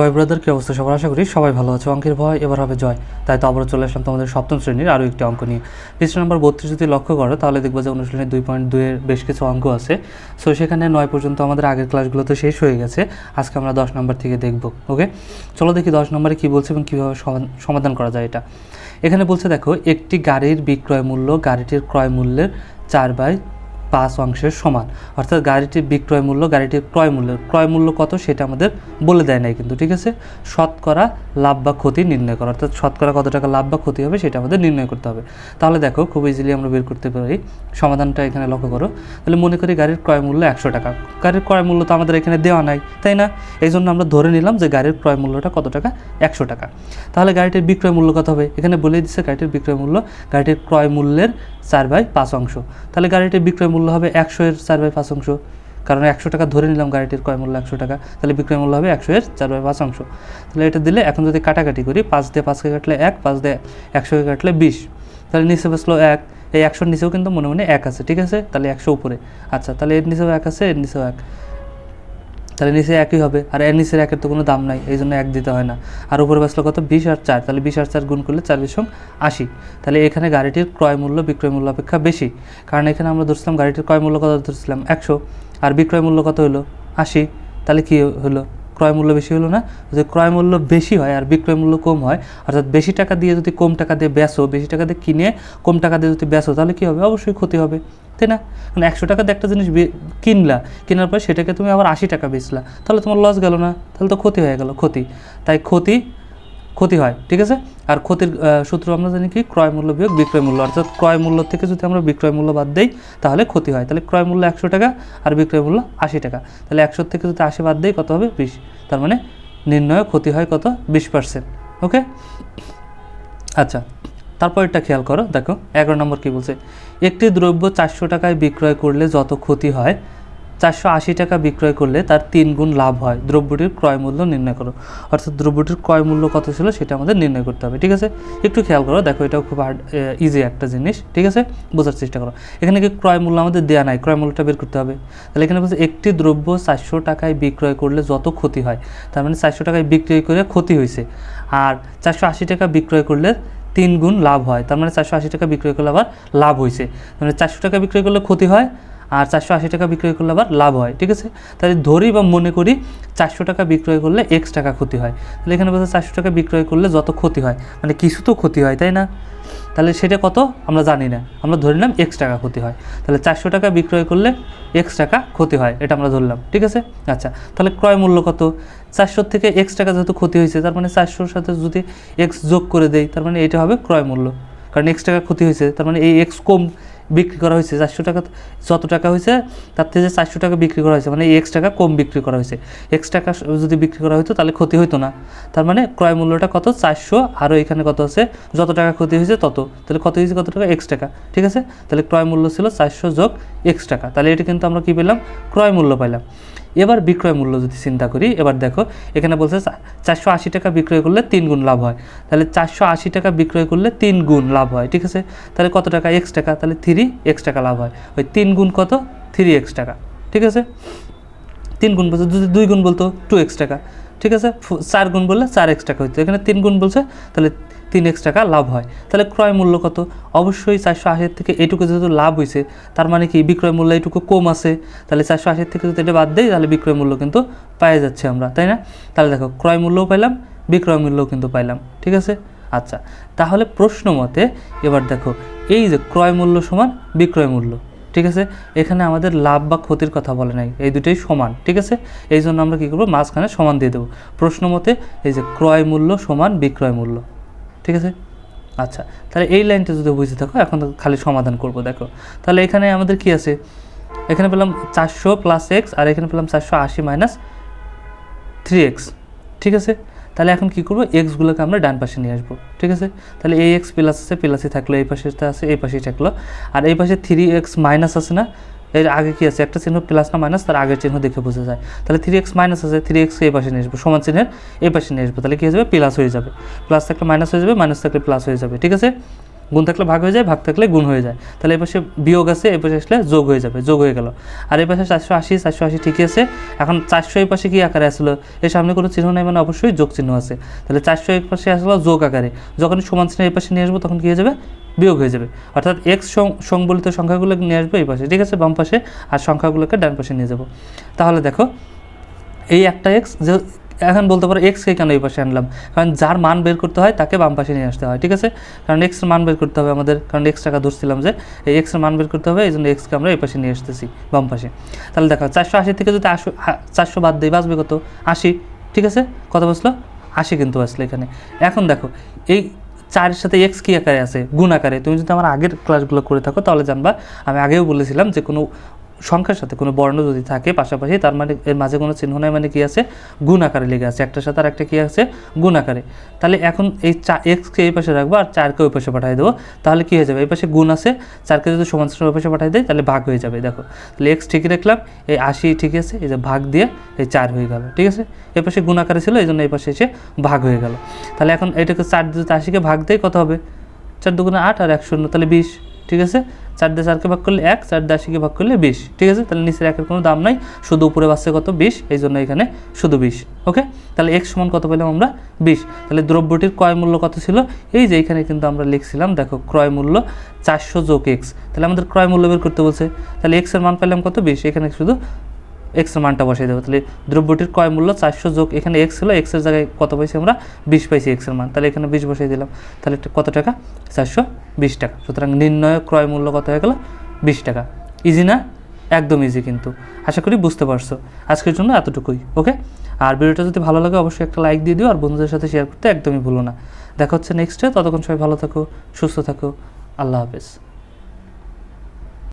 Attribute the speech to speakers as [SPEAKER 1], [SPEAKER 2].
[SPEAKER 1] ভাই ব্রাদার, কি অবস্থা সবার? আশা করি সবাই ভালো আছে। অঙ্কের ভয়, এবার হবে জয়। তাই তো আবারও চলে আসলাম তোমাদের সপ্তম শ্রেণির আরও একটি অঙ্ক নিয়ে। পৃষ্ঠ নম্বর বত্রিশ যদি লক্ষ্য করো, তাহলে দেখব যে অনুশীলনের দুই পয়েন্ট দুইয়ের বেশ কিছু অঙ্ক আছে। সো সেখানে নয় পর্যন্ত আমাদের আগের ক্লাসগুলো তো শেষ হয়ে গেছে। আজকে আমরা দশ নম্বর থেকে দেখব, ওকে? চলো দেখি দশ নম্বরে কী বলছে এবং কীভাবে সমাধান করা যায় এটা। এখানে বলছে দেখো, একটি গাড়ির বিক্রয় মূল্য গাড়িটির ক্রয় মূল্যের চার বাই পাঁচ অংশের সমান। অর্থাৎ গাড়িটির বিক্রয় মূল্য, গাড়িটির ক্রয় মূল্য ক্রয় মূল্য কত সেটা আমাদের বলে দেয় নাই কিন্তু, ঠিক আছে? শতকরা লাভ বা ক্ষতি নির্ণয় করা, অর্থাৎ শতকরা কত টাকা লাভ বা ক্ষতি হবে সেটা আমাদের নির্ণয় করতে হবে। তাহলে দেখো, খুব ইজিলি আমরা বের করতে পারি। সমাধানটা এখানে লক্ষ্য করো। তাহলে মনে করি গাড়ির ক্রয় মূল্য একশো টাকা। গাড়ির ক্রয় মূল্য তো আমাদের এখানে দেওয়া নাই, তাই না? এই জন্য আমরা ধরে নিলাম যে গাড়ির ক্রয় মূল্যটা কত টাকা? একশো টাকা। তাহলে গাড়িটির বিক্রয় মূল্য কত হবে? এখানে বলে দিচ্ছে গাড়িটির বিক্রয় মূল্য, গাড়িটির ক্রয় মূল্যের চার বাই পাঁচ অংশ। তাহলে গাড়িটির বিক্রয় মূল্য হবে একশো এর চার বাই পাঁচ অংশ। কারণ একশো টাকা ধরে নিলাম গাড়িটির ক্রয় মূল্য একশো টাকা, তাহলে বিক্রয় মূল্য হবে একশো এর চার বাই পাঁচ অংশ। তাহলে এটা দিলে এখন যদি কাটাকাটি করি, পাঁচ দিয়ে পাঁচকে কাটলে এক, পাঁচ দিয়ে একশোকে কাটলে বিশ। তাহলে নিচে বসল এক, এই একশোর নিচেও কিন্তু মনে মনে এক আছে, ঠিক আছে? তাহলে একশো উপরে। আচ্ছা তাহলে এর নিচেও এক আছে, এর নিচেও এক। তাহলে নিচে একই হবে। আর এর নিচের একের তো কোনো দাম নাই, এই জন্য এক দিতে হয় না। আর উপরে বাসলো কত? বিশ আর চার। তাহলে বিশ আর চার গুণ করলে চার বিশ আশি। তাহলে এখানে গাড়িটির ক্রয় মূল্য, বিক্রয় মূল্য অপেক্ষা বেশি। কারণ এখানে আমরা ধরছিলাম গাড়িটির ক্রয় মূল্য কত ধরছিলাম? একশো। আর বিক্রয় মূল্য কত হলো? আশি। তাহলে কী হলো? ক্রয় মূল্য বেশি হলো না? যদি ক্রয় মূল্য বেশি হয় আর বিক্রয় মূল্য কম হয়, অর্থাৎ বেশি টাকা দিয়ে যদি কম টাকা দিয়ে বেচো, বেশি টাকা দিয়ে কিনে কম টাকা দিয়ে যদি বেচো, তাহলে কী হবে? অবশ্যই ক্ষতি হবে। তাই না? কারণ একশো টাকা দিয়ে একটা জিনিস কিনলা, কেনার পর সেটাকে তুমি আবার আশি টাকা বেচলা। তাহলে তোমার লস গেল না, তাহলে তো ক্ষতি হয়ে গেল, ক্ষতি। তাই ক্ষতি ক্ষতি হয়, ঠিক আছে? আর ক্ষতির সূত্র আমরা জানি কি? ক্রয় মূল্য বিয়োগ বিক্রয় মূল্য। অর্থাৎ ক্রয় মূল্য থেকে যদি আমরা বিক্রয় মূল্য বাদ দেই, তাহলে ক্ষতি হয়। তাহলে ক্রয় মূল্য একশো টাকা আর বিক্রয় মূল্য আশি টাকা। তাহলে একশো থেকে যদি আশি বাদ দেই, কত হবে? বিশ। তার মানে নির্ণয় ক্ষতি হয় কত? বিশ পার্সেন্ট ওকে আচ্ছা। তারপর এটা খেয়াল করো, দেখো, এগারো নম্বর কি বলছে? একটি দ্রব্য চারশো টাকায় বিক্রয় করলে যত ক্ষতি হয়, চারশো আশি টাকা বিক্রয় করলে তার তিন গুণ লাভ হয়। দ্রব্যটির ক্রয় মূল্য নির্ণয় করো। অর্থাৎ দ্রব্যটির ক্রয় মূল্য কত ছিল সেটা আমাদের নির্ণয় করতে হবে, ঠিক আছে? একটু খেয়াল করো, দেখো, এটাও খুব হার্ড ইজি একটা জিনিস, ঠিক আছে? বোঝার চেষ্টা করো। এখানে কি ক্রয় মূল্য আমাদের দেওয়া নাই? ক্রয় মূল্যটা বের করতে হবে। তাহলে এখানে বলছে, একটি দ্রব্য চারশো টাকায় বিক্রয় করলে যত ক্ষতি হয়, তার মানে চারশো টাকায় বিক্রয় করে ক্ষতি হয়েছে আর চারশো আশি টাকা বিক্রয় করলে তিন গুণ লাভ হয়। তার মানে চারশো আশি টাকা বিক্রয় করলে আবার লাভ হয়েছে মানে চারশো টাকা বিক্রয় করলে ক্ষতি হয় আর চারশো আশি টাকা বিক্রয় করলে আবার লাভ হয়, ঠিক আছে? তাহলে ধরি বা মনে করি চারশো টাকা বিক্রয় করলে এক্স টাকা ক্ষতি হয়। তাহলে এখানে বলছে চারশো টাকা বিক্রয় করলে যত ক্ষতি হয় মানে কিছু তো ক্ষতি হয়, তাই না? তাহলে সেটা কত? আমরা জানি না। আমরা ধরে নিলাম এক্স টাকা ক্ষতি হয়। তাহলে চারশো টাকা বিক্রয় করলে এক্স টাকা ক্ষতি হয়, এটা আমরা ধরলাম, ঠিক আছে? আচ্ছা তাহলে ক্রয় মূল্য কত? চারশোর থেকে এক্স টাকা যেহেতু ক্ষতি হয়েছে, তার মানে চারশোর সাথে যদি এক্স যোগ করে দেই, তার মানে এটা হবে ক্রয় মূল্য। কারণ এক্স টাকা ক্ষতি হয়েছে, তার মানে এই এক্স কম বিক্রি করা হয়েছে। চারশো টাকা যত টাকা হয়েছে, তার থেকে যে চারশো টাকা বিক্রি করা হয়েছে মানে এক্স টাকা কম বিক্রি করা হয়েছে। এক্স টাকা যদি বিক্রি করা হতো তাহলে ক্ষতি হতো না। তার মানে ক্রয় মূল্যটা কত? চারশো আরও এখানে কত আছে? যত টাকা ক্ষতি হয়েছে, তত। তাহলে ক্ষতি হয়েছে কত টাকা? এক্স টাকা। ঠিক আছে? তাহলে ক্রয় মূল্য ছিল চারশো যোগ এক্স টাকা। তাহলে এটা কিন্তু আমরা কী পেলাম? ক্রয় মূল্য পাইলাম। এবার বিক্রয় মূল্য যদি চিন্তা করি, এবার দেখো, এখানে বলছে চারশো আশি টাকা বিক্রয় করলে তিন গুণ লাভ হয়। তাহলে চারশো আশি টাকা বিক্রয় করলে তিন গুণ লাভ হয়, ঠিক আছে? তাহলে কত টাকা? এক্স টাকা। তাহলে থ্রি এক্স টাকা লাভ হয়। ওই তিন গুণ কত? থ্রি এক্স টাকা, ঠিক আছে? তিন গুণ বলছে, যদি দুই গুণ বলতো, টু এক্স টাকা, ঠিক আছে? চার গুণ বললে চার এক্স টাকা হইতো। এখানে তিন গুণ বলছে, তাহলে তিন এক্স টাকা লাভ হয়। তাহলে ক্রয় মূল্য কত? অবশ্যই চারশো আশির থেকে এটুকু যেহেতু লাভ হয়েছে তার মানে কি বিক্রয় মূল্য এটুকু কম আছে। তাহলে চারশো আশির থেকে যদি এটা বাদ দেয় তাহলে বিক্রয় মূল্য কিন্তু পাওয়া যাচ্ছে আমরা, তাই না? তাহলে দেখো, ক্রয় মূল্যও পাইলাম, বিক্রয় মূল্যও কিন্তু পাইলাম, ঠিক আছে? আচ্ছা তাহলে প্রশ্ন মতে এবার দেখো, এই যে ক্রয় মূল্য সমান বিক্রয় মূল্য, ঠিক আছে? এখানে আমাদের লাভ বা ক্ষতির কথা বলে নাই, এই দুটোই সমান, ঠিক আছে? এই জন্য আমরা কী করব? মাঝখানে সমান দিয়ে দেবো। প্রশ্ন মতে এই যে ক্রয় মূল্য সমান বিক্রয় মূল্য ঠিক আছে? আচ্ছা তাহলে এই লাইনটা যদি বুঝে থাকো, এখন খালি সমাধান করব, দেখো। তাহলে এখানে আমাদের কি আছে? এখানে পেলাম চারশো প্লাস এক্স আর এখানে পেলাম চারশো আশি মাইনাস থ্রি এক্স ঠিক আছে? তাহলে এখন কি করব? এক্সগুলোকে আমরা ডান পাশে নিয়ে আসব, ঠিক আছে? তাহলে এই এক্স প্লাস আছে প্লাসই থাকল, এই পাশেটা আছে, এই পাশেই থাকল। আর এই পাশে থ্রি এক্স মাইনাস আছে না? এর আগে কি আছে? একটা চিহ্ন প্লাস না মাইনাস তার আগের চিহ্ন দেখে বোঝা যায়। তাহলে থ্রি এক্স মাইনাস আছে থ্রি এক্স এই পাশে নিয়ে আসব, সমান চিহ্নের এই পাশে নিয়ে আসব। তাহলে কি হয়ে যাবে? প্লাস হয়ে যাবে। প্লাস থাকলে মাইনাস হয়ে যাবে মাইনাস থাকলে প্লাস হয়ে যাবে, ঠিক আছে? গুণ থাকলে ভাগ হয়ে যায়, ভাগ থাকলে গুণ হয়ে যায়। তাহলে এই পাশে বিয়োগ আছে এই পাশে আসলে যোগ হয়ে যাবে, যোগ হয়ে গেল। আর এই পাশে চারশো আশি চারশো আশি ঠিকই আছে। এখন চারশো এই পাশে কি আকারে আসলো? এর সামনে কোনো চিহ্ন নেই মানে অবশ্যই যোগ চিহ্ন আছে। তাহলে চারশো এক পাশে আসলো যোগ আকারে। যখন সমান চিহ্ন এই পাশে নিয়ে আসব, তখন কী হয়ে যাবে? বিয়োগ হয়ে যাবে। অর্থাৎ এক্স সংবলিত সংখ্যাগুলো নিয়ে আসব এই পাশে, ঠিক আছে? বাম পাশে, আর সংখ্যাগুলোকে ডান পাশে নিয়ে যাব। তাহলে দেখো, এই একটা এক্স যে, এখন বলতে পারো এক্সকে কেন এই পাশে আনলাম? কারণ যার মান বের করতে হয়, তাকে বাম পাশে নিয়ে আসতে হয়, ঠিক আছে? কারণ এক্সের মান বের করতে হবে আমাদের, কারণ এক্স টাকা ধরছিলাম যে, এই এক্সের মান বের করতে হবে এই জন্য এক্সকে আমরা এই পাশে নিয়ে আসতেছি, বাম পাশে। তাহলে দেখো, চারশো আশি থেকে যদি আশো চারশো বাদ দিই, বাঁচবে কত? আশি, ঠিক আছে? কত বসল আশি কিন্তু আসলে এখানে। এখন দেখো, এই চারের সাথে এক্স কী আকারে আছে? গুণ আকারে। তুমি যদি আমার আগের ক্লাসগুলো করে থাকো, তাহলে জানবা। আমি আগেও বলেছিলাম যে কোনো সংখ্যার সাথে, কোনো বর্ণ যদি থাকে পাশাপাশি, তার মানে এর মাঝে কোনো চিহ্ন নাই মানে কী আছে? গুণ আকারে লেগে আছে। একটার সাথে আর একটা কী আছে? গুণ আকারে। তাহলে এখন এই চা এক্সকে এই পাশে রাখব আর চারকে ওই পাশে পাঠিয়ে দেবো। তাহলে কী হয়ে যাবে? এই পাশে গুণ আছে, চারকে যদি সমান ওই পাশে পাঠিয়ে দেয় তাহলে ভাগ হয়ে যাবে। দেখো, তাহলে এক্স ঠিকই রাখলাম, এই আশি ঠিক আছে, এই যে ভাগ দিয়ে এই চার হয়ে গেল, ঠিক আছে? এই পাশে গুণ আকারে ছিল, এই জন্য এই পাশে এসে ভাগ হয়ে গেল। তাহলে এখন এটাকে চার যদি আশিকে ভাগ দেয় কত হবে? চার দুগুণে আট আর এক শূন্য, তাহলে বিশ। ঠিক আছে? চার দিয়ে চারকে ভাগ করলে এক, চার দিয়ে আশিকে ভাগ করলে বিশ, ঠিক আছে? তাহলে নিচের একের কোনো দাম নাই, শুধু উপরে বাসছে কত? বিশ এই জন্য এখানে শুধু বিশ, ওকে? তাহলে এক সমান কত পেলাম আমরা? বিশ, তাহলে দ্রব্যটির ক্রয় মূল্য কত ছিল? এই যে এখানে কিন্তু আমরা লিখছিলাম, দেখো, ক্রয় মূল্য চারশো যোগ এক্স তাহলে আমাদের ক্রয় মূল্য বের করতে বলছে, তাহলে এক্সের মান পেলাম কত? বিশ, এখানে শুধু এক্সের মানটা বসাই দেবো। তাহলে দ্রব্যটির ক্রয় মূল্য চারশো যোগ, এখানে এক্স ছিল এক্সের জায়গায় কত পাইছি আমরা? বিশ পাইছি এক্সের মান। তাহলে এখানে বিশ বসাই দিলাম। তাহলে কত টাকা? চারশো বিশ টাকা। সুতরাং নির্ণয় ক্রয় মূল্য কত হয়ে গেল? বিশ টাকা। ইজি না? একদম ইজি কিন্তু। আশা করি বুঝতে পারছ। আজকের জন্য এতটুকুই, ওকে? আর ভিডিওটা যদি ভালো লাগে, অবশ্যই একটা লাইক দিয়ে দিও, আর বন্ধুদের সাথে শেয়ার করতে একদমই ভুলো না। দেখা হচ্ছে নেক্সটে ততক্ষণ সবাই ভালো থাকো, সুস্থ থাকো। আল্লাহ হাফেজ।